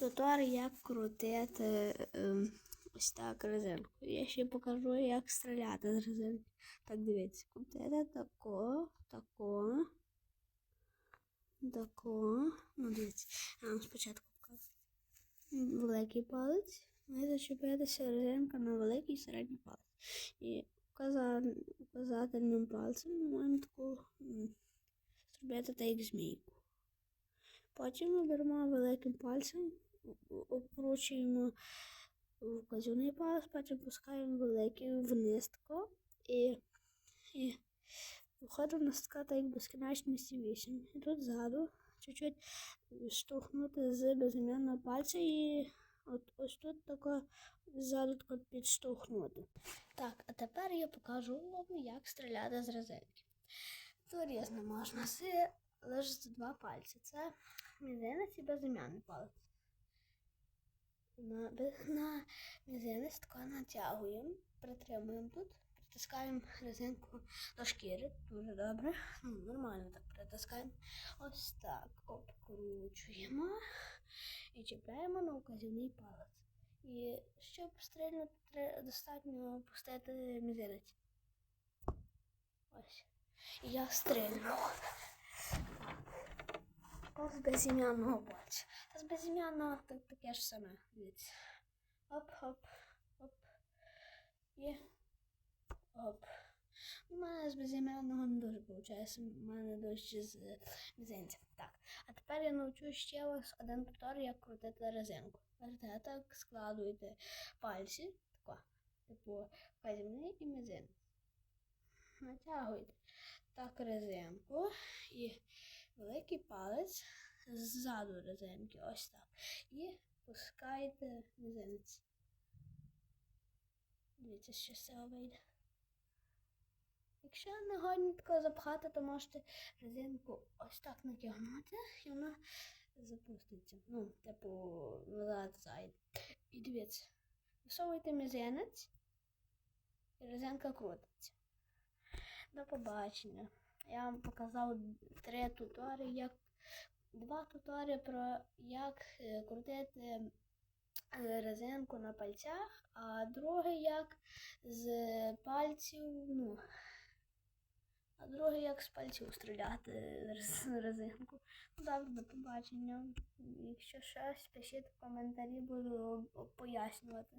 Тутор, як крутити ем, ось так резинку. Я ще покажу, як стріляти з резинки. Так, дивіться, крутити тако, тако, тако. Ну, дивіться, я вам спочатку покажу. Великий палець. Має зачепитися резинка на великий і середній палець. І указательним пальцем ми маємо таку зробити так як змійку. Потім ми беремо великим пальцем, обкручуємо вказівний палець, потім пускаємо великий вниз тако і, і виходить у нас як безкінечності 8. І тут ззаду чуть-чуть штовхнути з безім'яного пальця і от ось тут тако ззаду тако підштовхнути. Так, а тепер я покажу вам, як стріляти з резинки. То різно можна з лише з два пальці. Це мізинець і безім'яний палець. На, на тако натягуємо, притримуємо тут, притискаємо резинку до шкіри. Дуже добре. Ну, нормально так притискаємо. Ось так обкручуємо і чіпляємо на указівний палець. І щоб стрільнути, достатньо пустити мізинець. Ось. І я стрільну. З безім'яного пальця. Та з безім'яного так, таке ж саме. Дивіться. Оп, оп. І оп. У мене з безім'яного не дуже виходить. У мене дощі з мізинця. Так. А тепер я навчу ще вас один туторіал, як крутити резинку. Берете так, складуєте пальці, тако, типу вказівний і мізинець. Натягуєте так резинку і великий палець ззаду резинки, ось так. І пускаєте мізинець. Дивіться, що з цього вийде. Якщо не годні такого запхати, то можете резинку ось так натягнути, і вона запуститься. Ну, типу, назад зайде. І дивіться, висовуєте мізинець, і резинка крутиться. До побачення. Я вам показав три туторії, як два туторії про як е, крутити е, резинку на пальцях, а другий як з пальців, ну, а другий як з пальців стріляти резинку. Ну, добре, до побачення. Якщо щось, пишіть в коментарі, буду пояснювати.